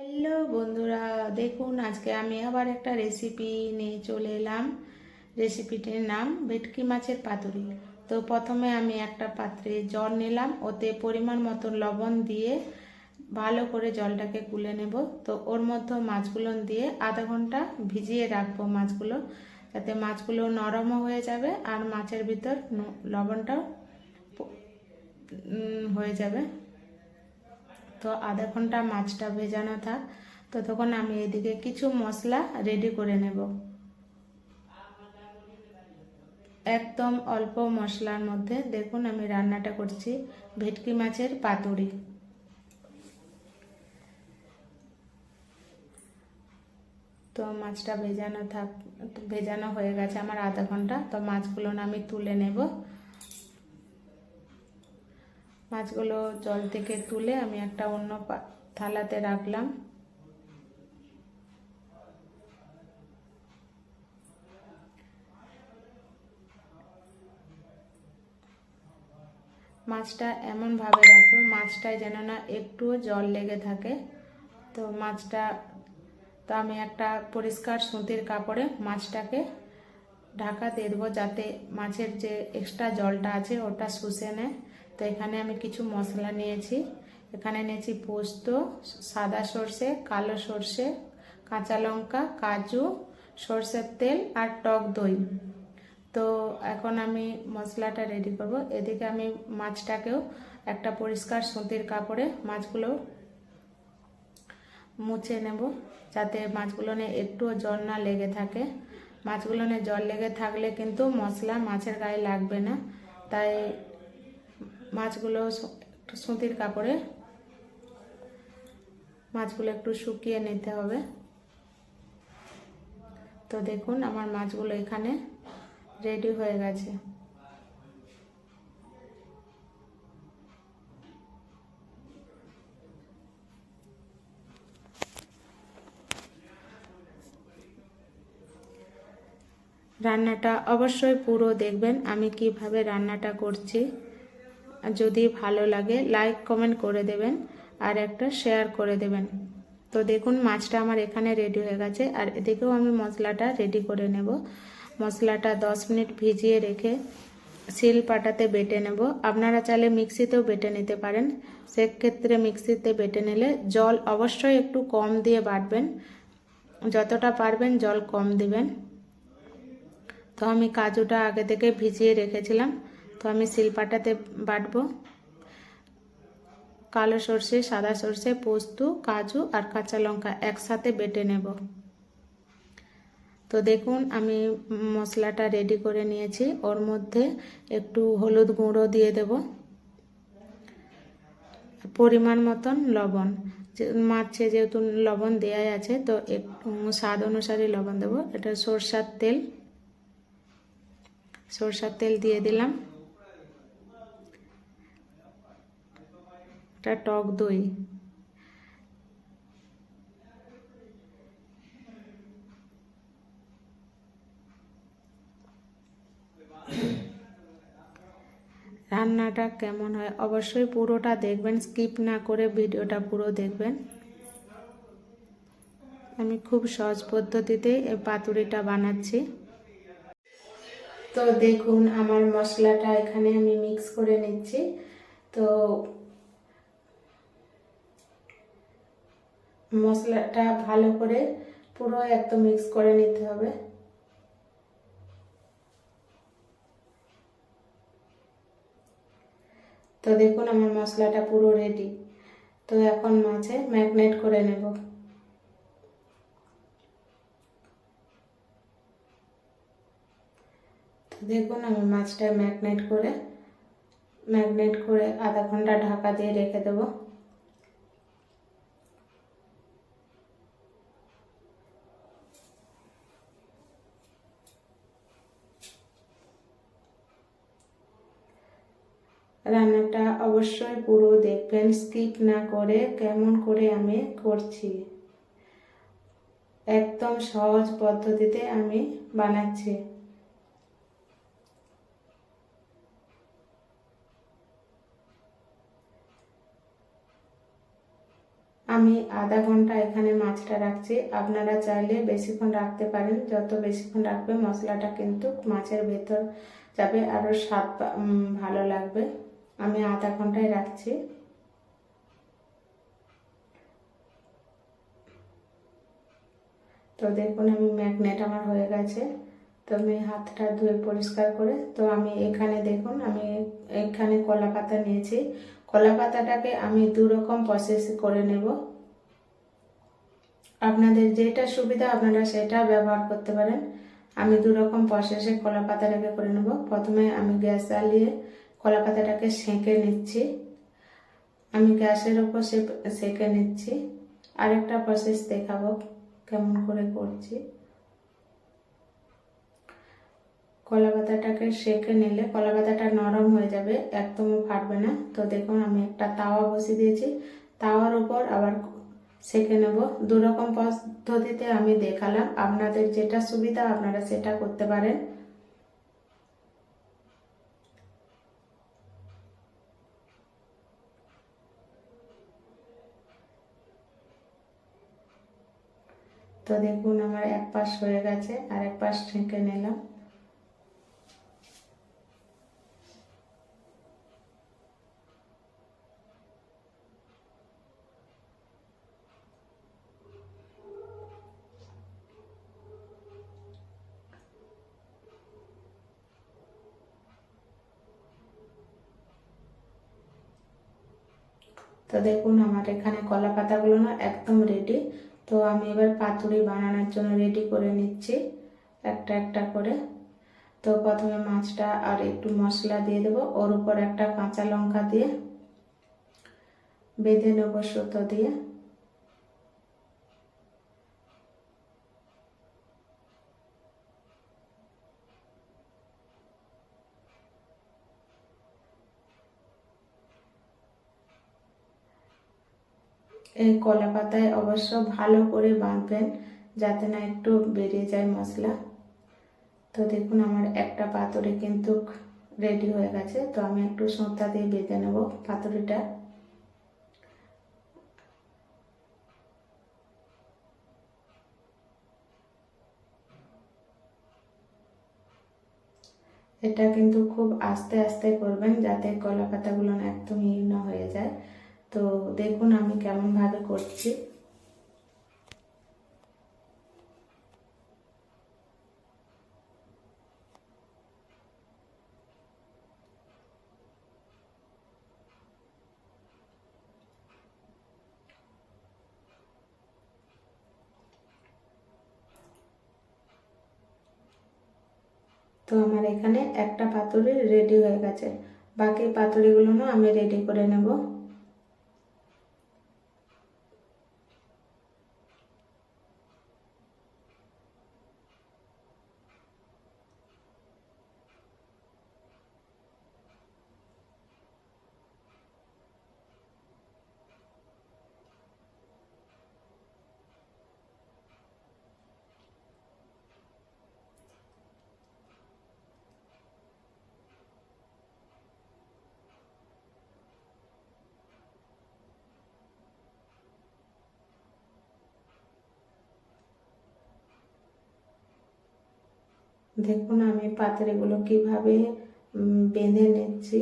Hello বন্ধুরা, দেখুন আজকে আমি আবার একটা রেসিপি নিয়ে চলে এলাম। রেসিপিটির নাম ভেটকি মাছের পাতুরি। তো প্রথমে আমি একটা পাত্রে জল নিলাম, ওতে পরিমাণ মতো লবণ দিয়ে ভালো করে জলটাকে গুলে নেব। তো ওর মধ্যে মাছগুলো দিয়ে আধা ঘণ্টা ভিজিয়ে রাখব মাছগুলো, যাতে মাছগুলো নরমও হয়ে যাবে আর মাছের ভিতর লবণটাও হয়ে যাবে। তো আধা ঘণ্টা মাছটা ভেজানো থাক। ততক্ষণ আমি এদিকে কিছু মশলা রেডি করে নেব। একদম অল্প মশলার মধ্যে দেখুন আমি রান্নাটা করছি। ভেটকি মাছের পাতুরি। তো মাছটা ভেজানো থাক, ভেজানো হয়ে গেছে আমার আধা ঘণ্টা। তো মাছগুলো আমি তুলে নেব। মাছগুলো জল থেকে তুলে আমি একটা অন্য থালাতে রাখলাম। মাছটা এমনভাবে রাখব মাছটায় যেন না একটুও জল লেগে থাকে। তো মাছটা, তো আমি একটা পরিষ্কার সুতির কাপড়ে মাছটাকে ঢাকা দিয়ে দেবো যাতে মাছের যে এক্সট্রা জলটা আছে ওটা শুষে নেয়। তো এখানে আমি কিছু মশলা নিয়েছি। এখানে নিয়েছি পোস্ত, সাদা সর্ষে, কালো সর্ষে, কাঁচা লঙ্কা, কাজু, সর্ষের তেল আর টক দই। তো এখন আমি মশলাটা রেডি করব। এদিকে আমি মাছটাকেও একটা পরিষ্কার সুতির কাপড়ে মাছগুলো মুছে নেব, যাতে মাছগুলো একটুও জল না লেগে থাকে। মাছগুলো জল লেগে থাকলে কিন্তু মশলা মাছের গায়ে লাগবে না। তাই মাছগুলো একটু সুতির কাপড়ে। মাছগুলো একটু শুকিয়ে নিতে হবে। তো দেখুন, আমার মাছগুলো এখানে রেডি হয়ে গেছে। রান্নাটা অবশ্যই পুরো দেখবেন, আমি কীভাবে রান্নাটা করছি। যদি ভালো লাগে লাইক কমেন্ট করে দেবেন আর একটা শেয়ার করে দেবেন। তো দেখুন, মাছটা আমার এখানে রেডি হয়ে গেছে। আর এদিকেও আমি মশলাটা রেডি করে নেব। মশলাটা দশ মিনিট ভিজিয়ে রেখে শিল পাটাতে বেটে নেব। আপনারা চাইলে মিক্সিতেও বেটে নিতে পারেন। সেক্ষেত্রে মিক্সিতে বেটে নিলে জল অবশ্যই একটু কম দিয়ে বাটবেন। যতটা পারবেন জল কম দিবেন। তো আমি কাজুটা আগে থেকে ভিজিয়ে রেখেছিলাম। তো আমি শিলপাটাতে বাটবো। কালো সর্ষে, সাদা সর্ষে, পোস্ত, কাজু আর কাঁচা লঙ্কা একসাথে বেটে নেব। তো দেখুন, আমি মশলাটা রেডি করে নিয়েছি। ওর মধ্যে একটু হলুদ গুঁড়ো দিয়ে দেব। পরিমাণ মতন লবণ। মাছে যেহেতু লবণ দেওয়াই আছে, তো স্বাদ অনুসারে লবণ দেবো। এটা সরষার তেল। সরষার তেল দিয়ে দিলাম। এটা টক দই। রান্নাটা কেমন হয় অবশ্যই পুরোটা দেখবেন, স্কিপ না করে ভিডিওটা পুরো দেখবেন। আমি খুব সহজ পদ্ধতিতে এই পাতুরিটা বানাচ্ছি। তো দেখুন, আমার মশলাটা এখানে আমি মিক্স করে নিচ্ছি। তো মশলাটা ভালো করে পুরো একদম মিক্স করে নিতে হবে। তো দেখুন আমার মশলাটা পুরো রেডি তো এখন মাছে ম্যাগনেট করে নেব। তো দেখুন আমি মাছটা ম্যাগনেট করে ম্যাগনেট করে আধা ঘণ্টা ঢাকা দিয়ে রেখে দেবো। রান্নাটা অবশ্যই পুরো দেখবেন স্কিপ না করে কেমন করে আমি করছি। একদম সহজ পদ্ধতিতে আমি বানাচ্ছি। আমি আধা ঘণ্টা এখানে মাছটা রাখছি। আপনারা চাইলে বেশিক্ষণ রাখতে পারেন। যত বেশিক্ষণ রাখবে, মশলাটা কিন্তু মাছের ভেতর যাবে। আরও স্বাদ ভালো লাগবে। আমি আধা ঘন্টায় রাখছি। তো দেখুন, আমি ম্যাগনেট আমার হয়ে গেছে। তো আমি হাতটা ধুয়ে পরিষ্কার করে, তো আমি এখানে দেখুন, আমি এখানে কলা পাতা নিয়েছি। কলা পাতাটাকে আমি দু রকম প্রসেস করে নেব। আপনাদের যেটা সুবিধা, আপনারা সেটা ব্যবহার করতে পারেন। আমি দু রকম প্রসেসে কলা পাতাটাকে করে নেব। প্রথমে আমি গ্যাস জ্বালিয়ে কলা পাতাটাকে সেঁকে নিচ্ছি। আমি গ্যাসের ওপর সেঁকে নিচ্ছি। আরেকটা প্রসেস দেখাবো কেমন করে করছি। কলা পাতাটাকে সেঁকে নিলে কলা পাতাটা নরম হয়ে যাবে, একদমও ফাটবে না। তো দেখুন, আমি একটা তাওয়া বসিয়ে দিয়েছি। তাওয়ার উপর আবার সেঁকে নেব। দু রকম পদ্ধতিতে আমি দেখালাম। আপনাদের যেটা সুবিধা, আপনারা সেটা করতে পারেন। তো দেখুন, আমার এক পাশ হয়ে গেছে আর এক পাশ ছেঁকে নিলাম। তো দেখুন, আমার এখানে কলা পাতাগুলো না একদম রেডি তো আমি এবার পাতুরি বানানোর জন্য রেডি করে নিচ্ছি, একটা একটা করে। তো প্রথমে মাছটা আর একটু মশলা দিয়ে দেবো, ওর উপর একটা কাঁচা লঙ্কা দিয়ে, বেঁধে নেব সুতো দিয়ে। এই কলা পাতায় অবশ্য ভালো করে বাঁধবেন, যাতে না একটু বেরিয়ে যায় মশলা। তো দেখুন, আমার একটা পাতুরি কিন্তু রেডি হয়ে গেছে। তো আমি একটু সুতা দিয়ে বেঁধে নেব পাতুরিটা। এটা কিন্তু খুব আস্তে আস্তে করবেন, যাতে কলা পাতাগুলো একদম না হয়ে যায়। তো দেখুন আমি কেমন ভাবে করছি। তো আমার এখানে একটা পাতুরি রেডি হয়ে গেছে। বাকি পাতুরিগুলো আমি রেডি করে নেব। দেখুন আমি পাতুরিগুলো কীভাবে বেঁধে নিচ্ছি।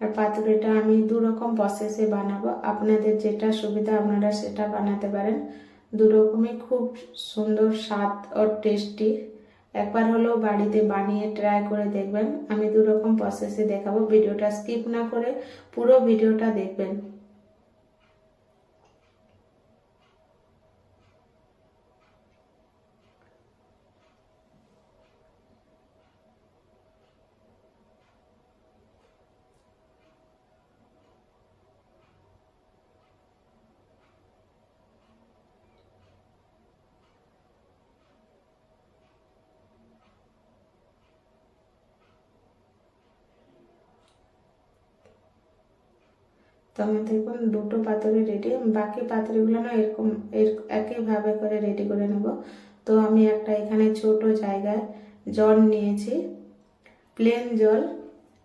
আর পাতুরিটা আমি দু রকম প্রসেসে বানাবো। আপনাদের যেটা সুবিধা আপনারা সেটা বানাতে পারেন। দু রকমই খুব সুন্দর স্বাদ ও টেস্টি একবার হলেও বাড়িতে বানিয়ে ট্রাই করে দেখবেন। আমি দু রকম প্রসেসে দেখাবো। ভিডিওটা স্কিপ না করে পুরো ভিডিওটা দেখবেন। তো আমি দেখুন দুটো পাতুরি রেডি বাকি পাতুরিগুলো না এরকম, এর, একইভাবে করে রেডি করে নেব। তো আমি একটা এখানে ছোট জায়গায় জল নিয়েছি প্লেন জল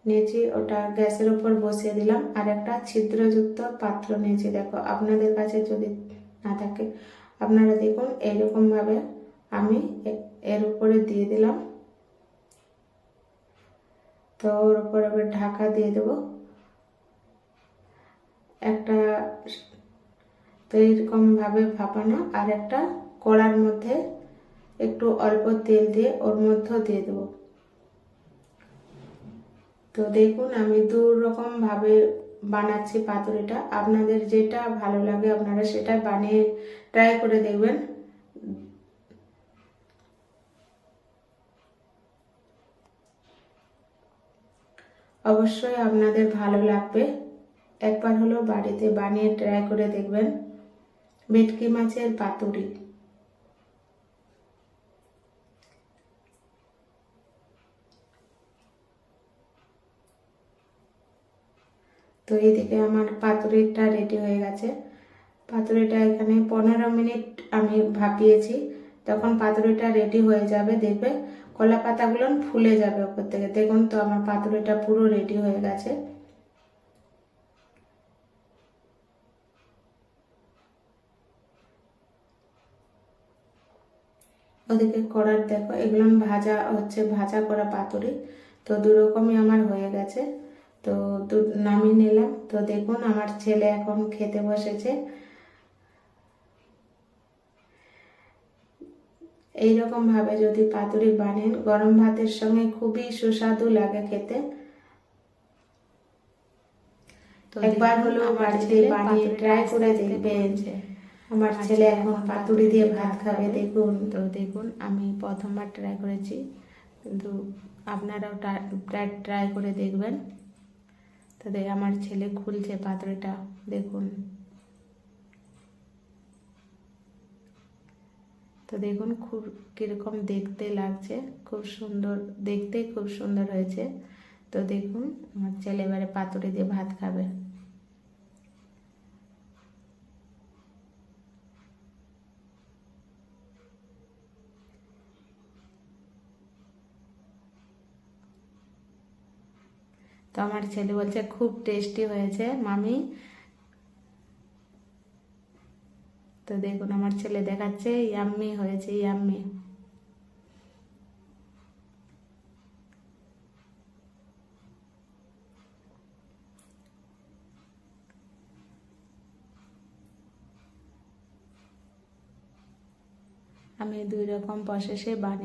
নিয়েছি, ওটা গ্যাসের উপর বসিয়ে দিলাম। আর একটা ছিদ্রযুক্ত পাত্র নিয়েছি, দেখো, আপনাদের কাছে যদি না থাকে, আপনারা দেখুন এইরকম ভাবে আমি এর উপরে দিয়ে দিলাম। তো ওর উপর এবার ঢাকা দিয়ে দেব। একটা তো এইরকম ভাবে ভাপানো আর একটা কড়ার মধ্যে একটু অল্প তেল দিয়ে ওর মধ্যে দিয়ে দেবো। তো দেখুন আমি দু রকম ভাবে বানাচ্ছি পাতুরিটা। আপনাদের যেটা ভালো লাগে আপনারা সেটা বানিয়ে ট্রাই করে দেখবেন। অবশ্যই আপনাদের ভালো লাগবে। একবার হলো বাড়িতে বানিয়ে ট্রাই করে দেখবেন। ভেটকি মাছের পাতুরি। তো এইদিকে আমার পাতুরিটা রেডি হয়ে গেছে। পাতুরিটা এখানে পনেরো মিনিট আমি ভাপিয়েছি। তখন পাতুরিটা রেডি হয়ে যাবে, দেখবে কলা পাতাগুলো ফুলে যাবে ওপর থেকে। দেখুন তো আমার পাতুরিটা পুরো রেডি হয়ে গেছে। ওদিকে করার দেখো এগুলো ভাজা হচ্ছে ভাজা করা পাতুরি। তো দু রকমই আমার হয়ে গেছে। তো নামিয়ে নিলাম। তো দেখুন আমার ছেলে এখন খেতে বসেছে। এইরকম ভাবে যদি পাতুরি বানেন গরম ভাতের সঙ্গে খুবই সুস্বাদু লাগে খেতে। তো একবার হলো আমার বাড়িতে বানিয়ে ট্রাই করে দেখবেন। আমার ছেলে এখন পাতুরি দিয়ে ভাত খাবে, দেখুন। তো দেখুন, আমি প্রথমবার ট্রাই করেছি। কিন্তু আপনারাও ট্রাই করে দেখবেন। তো দেখ আমার ছেলে খুলছে পাত্রটা, দেখুন। তো দেখুন, খুব কীরকম দেখতে লাগছে, খুব সুন্দর, দেখতে খুব সুন্দর হয়েছে। তো দেখুন, আমার ছেলে এবারে পাতুরি দিয়ে ভাত খাবে। তো আমার ছেলে বলছে, খুব টেস্টি হয়েছে, মামি। তো দেখুন, আমার ছেলে দেখাচ্ছে ইয়াম্মি হয়েছে ইয়াম্মি আমি দুই রকম প্রসেসে বানিয়ে